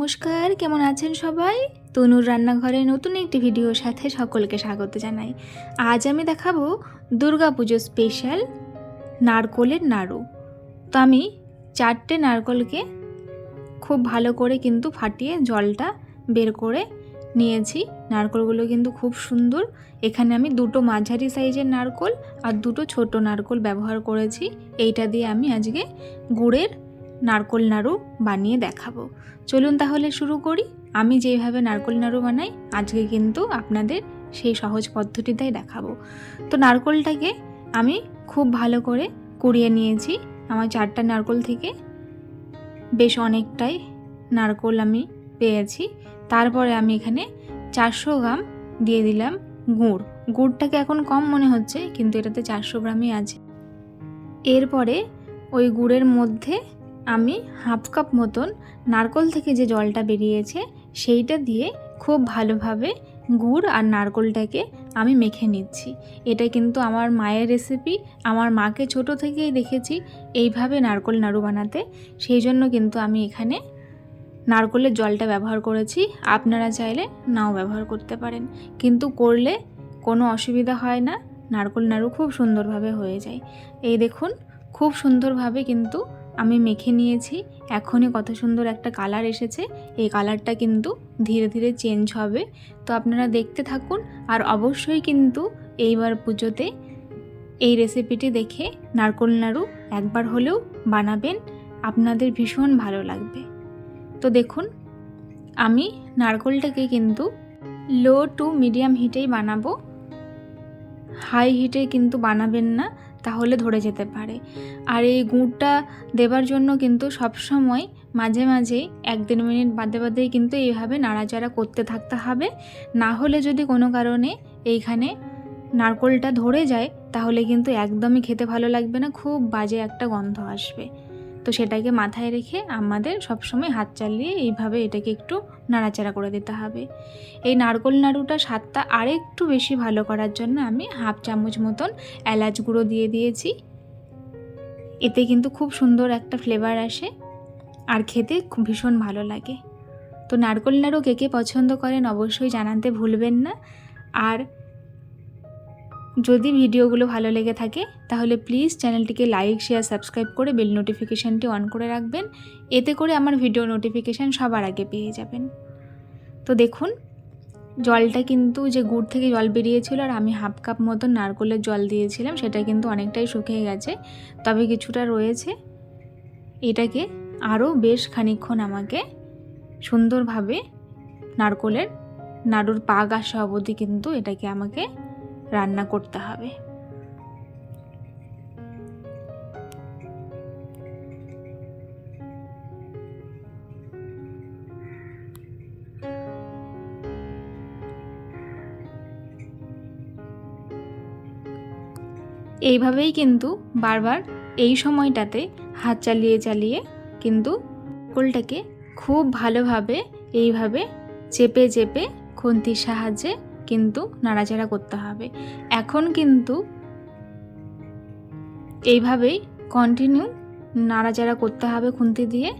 নমস্কার, কেমন আছেন সবাই? তনুর রান্নাঘরে নতুন একটি ভিডিওর সাথে সকলকে স্বাগত জানাই। আজ আমি দেখাবো দুর্গাপুজো স্পেশাল নারকোলের নাড়ু। তো আমি চারটে নারকলকে খুব ভালো করে কিন্তু ফাটিয়ে জলটা বের করে নিয়েছি। নারকলগুলো কিন্তু খুব সুন্দর। এখানে আমি দুটো মাঝারি সাইজের নারকল আর দুটো ছোট নারকল ব্যবহার করেছি। এইটা দিয়ে আমি আজকে গুড়ের নারকোল নাড়ু বানিয়ে দেখাবো। চলুন তাহলে শুরু করি। আমি যেইভাবে নারকোল নাড়ু বানাই, আজকে কিন্তু আপনাদের সেই সহজ পদ্ধতিটাই দেখাবো। তো নারকোলটাকে আমি খুব ভালো করে কুড়িয়ে নিয়েছি। আমার চারটা নারকোল থেকে বেশ অনেকটাই নারকোল আমি পেয়েছি। তারপরে আমি এখানে চারশো গ্রাম দিয়ে দিলাম গুড়। গুড়টাকে এখন কম মনে হচ্ছে, কিন্তু এটাতে চারশো গ্রামই আছে। এরপরে ওই গুড়ের মধ্যে আমি হাফ কাপ মতন নারকল থেকে যে জলটা বেরিয়েছে সেইটা দিয়ে খুব ভালোভাবে গুড় আর নারকলটাকে আমি মেখে নিচ্ছি। এটা কিন্তু আমার মায়ের রেসিপি আমার মাকে ছোট থেকেই দেখেছি এইভাবে নারকল নাড়ু বানাতে। সেই জন্য কিন্তু আমি এখানে নারকলের জলটা ব্যবহার করেছি। আপনারা চাইলে নাও ব্যবহার করতে পারেন। কিন্তু করলে কোনো অসুবিধা হয় না। নারকল নাড়ু খুব সুন্দরভাবে হয়ে যায়। এই দেখুন, খুব সুন্দরভাবে কিন্তু আমি মেখে নিয়েছি। এখনই কত সুন্দর একটা কালার এসেছে। এই কালারটা কিন্তু ধীরে ধীরে চেঞ্জ হবে। তো আপনারা দেখতে থাকুন আর অবশ্যই কিন্তু এইবার পুজোতে এই রেসিপিটি দেখে নারকোল নাড়ু একবার হলেও বানাবেন। আপনাদের ভীষণ ভালো লাগবে। তো দেখুন, আমি নারকোলটাকে কিন্তু লো টু মিডিয়াম হিটেই বানাবো। হাই হিটে কিন্তু বানাবেন না। তাহলে ধরে যেতে পারে। আর এই গুঁড়টা দেবার জন্য কিন্তু সবসময় মাঝে মাঝে এক দেড় মিনিট বাদে বাদেই কিন্তু এইভাবে নাড়াচাড়া করতে থাকতে হবে। না হলে যদি কোনো কারণে এইখানে নারকোলটা ধরে যায়, তাহলে কিন্তু একদমই খেতে ভালো লাগবে না, খুব বাজে একটা গন্ধ আসবে। তো সেটাকে মাথায় রেখে আমাদের সবসময় হাত চালিয়ে এইভাবে এটাকে একটু নাড়াচাড়া করে দিতে হবে। এই নারকোল নাড়ুটা স্বাদটা আরেকটু বেশি ভালো করার জন্য আমি হাফ চামচ মতন এলাচ গুঁড়ো দিয়ে দিয়েছি। এতে কিন্তু খুব সুন্দর একটা ফ্লেভার আসে আর খেতে খুব ভীষণ ভালো লাগে। তো নারকোল নাড়ু কে কে পছন্দ করেন অবশ্যই জানাতে ভুলবেন না। আর যদি ভিডিওগুলো ভালো লেগে থাকে, তাহলে প্লিজ চ্যানেলটিকে লাইক শেয়ার সাবস্ক্রাইব করে বেল নোটিফিকেশানটি অন করে রাখবেন। এতে করে আমার ভিডিও নোটিফিকেশান সবার আগে পেয়ে যাবেন। তো দেখুন, জলটা কিন্তু যে গুড় থেকে জল বেরিয়েছিল আর আমি হাফ কাপ মতন নারকোলের জল দিয়েছিলাম, সেটা কিন্তু অনেকটাই শুকিয়ে গেছে। তবে কিছুটা রয়েছে। এটাকে আরও বেশ খানিক্ষণ আমাকে সুন্দরভাবে নারকোলের নাড়ুর পাগ আসা অবধি কিন্তু এটাকে আমাকে রান্না করতে হবে। এইভাবেই কিন্তু বারবার এই সময়টাতে হাত চালিয়ে চালিয়ে কিন্তু কোলটাকে খুব ভালোভাবে এইভাবে চেপে চেপে খুন্তির সাহায্যে কিন্তু নাড়াচাড়া করতে হবে। এখন কিন্তু এইভাবেই কন্টিনিউ নাড়াচাড়া করতে হবে খুন্তি দিয়ে,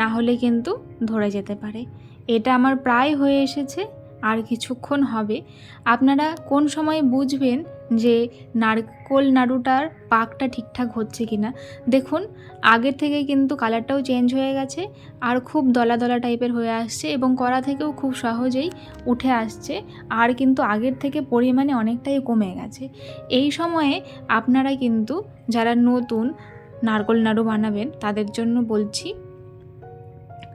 না হলে কিন্তু ধরে যেতে পারে। এটা আমার প্রায় হয়ে এসেছে, আর কিছুক্ষণ হবে। আপনারা কোন সময় বুঝবেন যে নারকোল নাড়ুটার পাকটা ঠিকঠাক হচ্ছে কি না দেখুন আগের থেকে কিন্তু কালারটাও চেঞ্জ হয়ে গেছে আর খুব দলা দলা টাইপের হয়ে আসছে এবং কড়া থেকেও খুব সহজেই উঠে আসছে আর কিন্তু আগের থেকে পরিমাণে অনেকটাই কমে গেছে। এই সময়ে আপনারা কিন্তু যারা নতুন নারকোল নাড়ু বানাবেন তাদের জন্য বলছি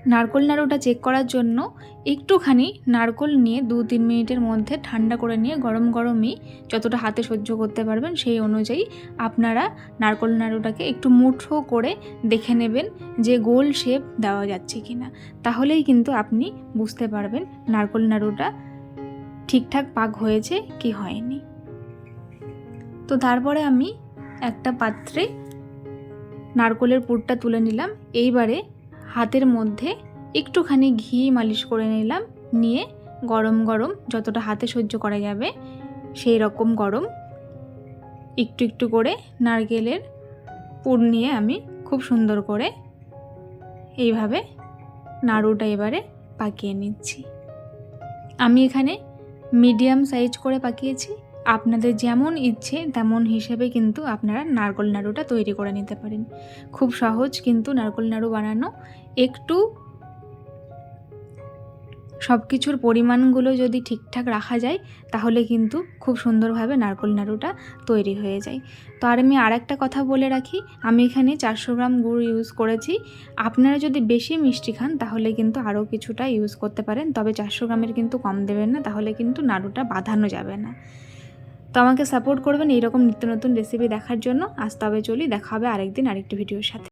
নারকোল নাড়ুটা চেক করার জন্য একটুখানি নারকোল নিয়ে দু তিন মিনিটের মধ্যে ঠান্ডা করে নিয়ে গরম গরমই যতটা হাতে সহ্য করতে পারবেন সেই অনুযায়ী আপনারা নারকোল নাড়ুটাকে একটু মুঠো করে দেখে নেবেন যে গোল শেপ দেওয়া যাচ্ছে কি না তাহলেই কিন্তু আপনি বুঝতে পারবেন নারকোল নাড়ুটা ঠিকঠাক পাক হয়েছে কি হয়নি। তো তারপরে আমি একটা পাত্রে নারকোলের পুরটা তুলে নিলাম। এইবারে হাতের মধ্যে একটুখানি ঘি মালিশ করে নিলাম। নিয়ে গরম গরম যতটা হাতে সহ্য করা যাবে সেই রকম গরম একটু একটু করে নারকেলের পুর নিয়ে আমি খুব সুন্দর করে এইভাবে নাড়ুটা এবারে পাকিয়ে নিচ্ছি। আমি এখানে মিডিয়াম সাইজ করে পাকিয়েছি। আপনাদের যেমন ইচ্ছে, তেমন হিসেবে কিন্তু আপনারা নারকল নাড়ুটা তৈরি করে নিতে পারেন। খুব সহজ কিন্তু নারকল নাড়ু বানানো। একটু সব কিছুর পরিমাণগুলো যদি ঠিকঠাক রাখা যায়, তাহলে কিন্তু খুব সুন্দরভাবে নারকল নাড়ুটা তৈরি হয়ে যায়। তো আর আমি আর একটা কথা বলে রাখি, আমি এখানে চারশো গ্রাম গুড় ইউজ করেছি। আপনারা যদি বেশি মিষ্টি খান, তাহলে কিন্তু আরও কিছুটা ইউজ করতে পারেন। তবে চারশো গ্রামের কিন্তু কম দেবেন না, তাহলে কিন্তু নাড়ুটা বাঁধানো যাবে না। তো আমাকে সাপোর্ট করবেন এইরকম নিত্য নতুন রেসিপি দেখার জন্য। আজ তবে চলি, দেখা হবে আরেকদিন আরেকটি ভিডিওর সাথে।